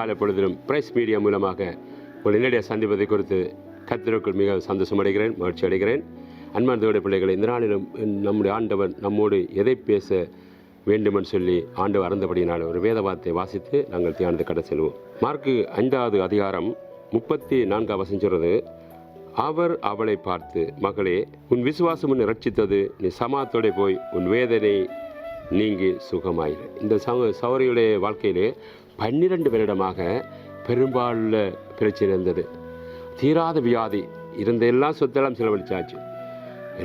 காலை பொழுதிலும் price media மூலமாக ஒரு நேரடியாக சந்திப்பதை குறித்து கத்திரக்குள் மிக சந்தோஷம் அடைகிறேன் மகிழ்ச்சி அடைகிறேன். அன்பார்ந்தோடைய பிள்ளைகளை இந்த நாளிலும் நம்முடைய ஆண்டவர் நம்மோடு எதை பேச வேண்டுமென்று சொல்லி ஆண்டவர் அறந்தபடியினால் ஒரு வேத வார்த்தை வாசித்து நாங்கள் தியானத்தை கடை செல்வோம். மார்க்கு ஐந்தாவது அதிகாரம் முப்பத்தி நான்கு வசஞ்சுறது அவர் அவளை பார்த்து மகளே உன் விசுவாசம் உன்னை ரட்சித்தது நீ சமாத்தோடு போய் உன் வேதனை நீங்கி சுகமாயிரு. இந்த சவ சௌரியுடைய வாழ்க்கையிலே பன்னிரண்டு வருடமாக பெரும்பாலுள்ள பிரச்சனை இருந்தது. தீராத வியாதி இருந்த எல்லாம் சொத்தெல்லாம் செலவழிச்சாச்சு.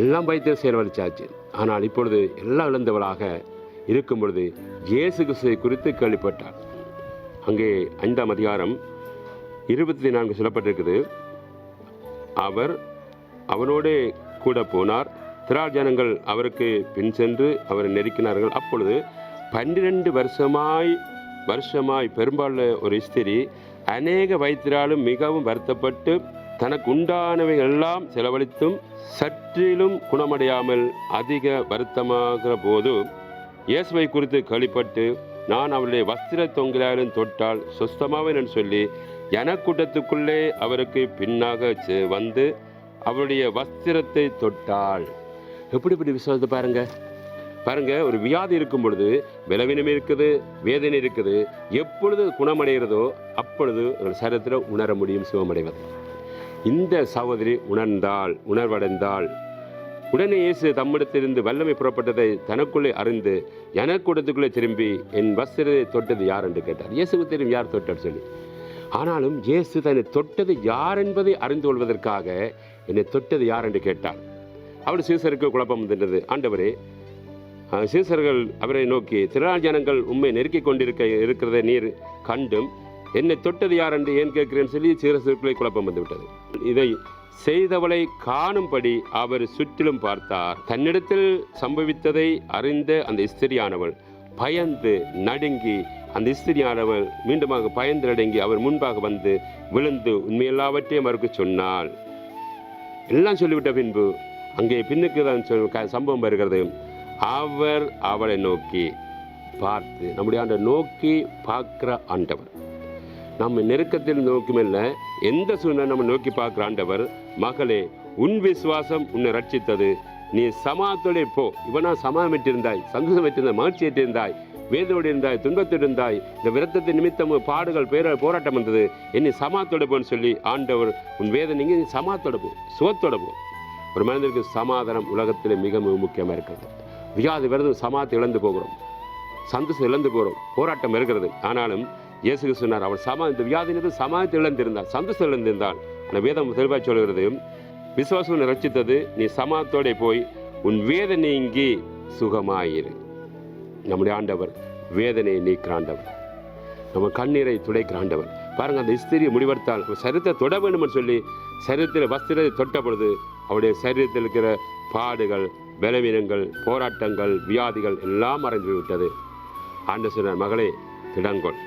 எல்லாம் வைத்தியம் செலவழிச்சாச்சு. ஆனால் இப்பொழுது எல்லாம் இழந்தவளாக இருக்கும் பொழுது இயேசு கிறிஸ்துவை குறித்து கேள்விப்பட்டார். அங்கே ஐந்தாம் அதிகாரம் இருபத்தி நான்கு சொல்லப்பட்டிருக்குது. அவர் அவனோடே கூட போனார். திராள் ஜனங்கள் அவருக்கு பின் சென்று அவரை நெருக்கினார்கள். அப்பொழுது பன்னிரண்டு வருஷமாய் வருஷமாய் பெரும்பாலும் ஒரு ஸ்திரி அநேக வயிற்றாலும் மிகவும் வருத்தப்பட்டு தனக்கு உண்டானவை எல்லாம் செலவழித்தும் சற்றிலும் குணமடையாமல் அதிக வருத்தமாகிற போது இயேசுவை குறித்து கழிப்பட்டு நான் அவளுடைய வஸ்திர தொங்கிலாலும் தொட்டால் சொஸ்தமாவேன் சொல்லி எனக்கூட்டத்துக்குள்ளே அவருக்கு பின்னாக வந்து அவருடைய வஸ்திரத்தை தொட்டாள். எப்படி இப்படி விசுவாசத்தை பாருங்கள் பாருங்க ஒரு வியாதி இருக்கும் பொழுது பலவீனம் இருக்குது வேதனை இருக்குது. எப்பொழுது குணமடைகிறதோ அப்பொழுது ஒரு சரத்தில் உணர முடியும் சிவமடைவது இந்த சகோதரி உணர்ந்தாள் உணர்வடைந்தாள் உடனே இயேசு தம்மிடத்திலிருந்து வல்லமை புறப்பட்டதை தனக்குள்ளே அறிந்து எனக்கூடத்துக்குள்ளே திரும்பி என் வஸ்திரத்தை தொட்டது யார்? என்று கேட்டார். இயேசுக்கு தெரியும் யார் தொட்டார் சொல்லி. ஆனாலும் இயேசு தன்னை தொட்டது யார் என்பதை அறிந்து கொள்வதற்காக என்னை தொட்டது யார்? என்று கேட்டார். அவள் சீசருக்கு குழப்பம் வந்துட்டது ஆண்டவரே சீசர்கள் அவரை நோக்கி திரளான ஜனங்கள் உண்மை நெருக்கிக் கொண்டிருக்க இருக்கிறதை நீர் கண்டும் என்னை தொட்டது யார் என்று ஏன் கேட்கிறேன்னு சொல்லி சீரசருக்குள்ளே குழப்பம் வந்துவிட்டது. இதை செய்தவளை காணும்படி அவர் சுற்றிலும் பார்த்தார். தன்னிடத்தில் சம்பவித்ததை அறிந்த அந்த ஸ்திரியானவள் பயந்து நடுங்கி அந்த ஸ்திரியானவள் மீண்டுமாக பயந்து நடுங்கி அவர் முன்பாக வந்து விழுந்து உண்மையெல்லாவற்றையும் அவருக்கு சொன்னாள். எல்லாம் சொல்லிவிட்ட பின்பு அங்கே பின்னுக்கு தான் சொல் க- சம்பவம் வருகிறது. அவர் அவளை நோக்கி பார்த்து நம்முடைய ஆண்டை நோக்கி பார்க்குற ஆண்டவர். நம்ம நெருக்கத்தில் நோக்குமில்ல எந்த சூழ்நிலை நம்ம நோக்கி பார்க்குற ஆண்டவர். மகளே உன் விசுவாசம் உன்னை ரட்சித்தது நீ சமாதத்தோடே போ. இவனா சமாதமிட்டிருந்தாய் சந்தோஷம் வைத்திருந்தாய் மகிழ்ச்சி ஏற்றிருந்தாய் வேதோடு இருந்தாய் துன்பத்தோடு இருந்தாய். இந்த விரத்தத்தை நிமித்தம் பாடுகள் பேர போராட்டம் வந்தது. என்னை சமாத்தோட போன்னு சொல்லி ஆண்டவர் உன் வேதனைங்க நீ சமாத்தோட போ சுகத்தோட போ. ஒரு மனிதனுக்கு சமாதானம் உலகத்தில் மிக மிக முக்கியமாக இருக்கிறது. வியாதி வருது சமாத்தை இழந்து போகிறோம். சந்தோஷம் இழந்து போகிறோம். போராட்டம் இருக்கிறது. ஆனாலும் இயேசு சொன்னார் அவள் சமா இந்த வியாதினது சமாதத்தை இழந்திருந்தாள் சந்தோஷம் இழந்திருந்தாள் அந்த வேதம் தெளிவாக சொல்கிறது விசுவாசம் ரச்சித்தது நீ சமாதத்தோட போய் உன் வேதனை நீங்கி சுகமாயிரு. நம்முடைய ஆண்டவர் வேதனையை நீக்கிறாண்டவர். நம்ம கண்ணீரை துடைக்கிறாண்டவர். பாருங்க அந்த ஸ்திரியை முடிவெடுத்தால் சரீரத்தை தொட வேண்டும்னு சொல்லி சரீரத்தில் வஸ்திரத்தை தொட்ட பொழுது அவருடைய சரீரத்தில் இருக்கிற பாடுகள் பலவீனங்கள் போராட்டங்கள் வியாதிகள் எல்லாம் மறைந்து விட்டது. ஆண்டு சொன்னார் மகளே திடங்கொள்.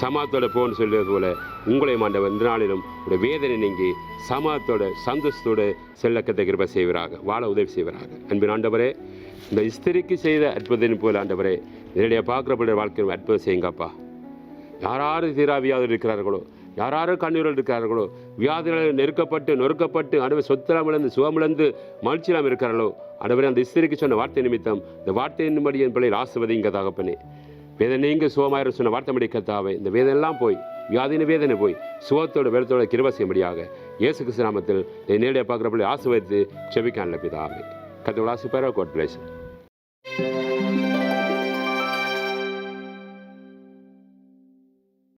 சமாதத்தோட போன்னு சொல்றது போல உங்களை ஆண்டவர் இந்த நாளிலும் உடைய வேதனை நீங்கி சமாத்தோட சந்தோஷத்தோட செல்லக்கத்தை கிருப செய்வராக வாழ உதவி செய்வராக. அன்பின் ஆண்டவரே இந்த இஸ்திரிக்கு செய்த அற்புதத்தின் போல ஆண்டவரே என்னுடைய பார்க்குறப்பட வாழ்க்கையில் அற்புதம் செய்யுங்கப்பா. யார் தீரா தீராவியாவது இருக்கிறார்களோ யாராரு கண்ணீர்கள் இருக்கிறார்களோ வியாதிகள் நெருக்கப்பட்டு நொறுக்கப்பட்டு அடவை சொத்தலாமிழந்து சுகமிழந்து மகிழ்ச்சியெல்லாம் இருக்கிறார்களோ அடவரே அந்த இஸ்திரிக்கு சொன்ன வார்த்தை நிமித்தம் இந்த வார்த்தையின்படி என் பிள்ளை ஆசுவதிங்க தகப்பனே வேதனை நீங்கள் சுகமாயிர சொன்ன வார்த்தை மடி கத்தாவே இந்த வேதனைலாம் போய் வியாதின வேதனை போய் சுகத்தோட வெள்ளத்தோட கிருப செய்யும்படியாக இயேசு கிறிஸ்து நாமத்தில் என் நேரடியாக பார்க்குற பிள்ளை ஆசுவதித்து செபிக்கான்ல பிதாவே. கத்தோட ஆசை கோட் பிளேஸ்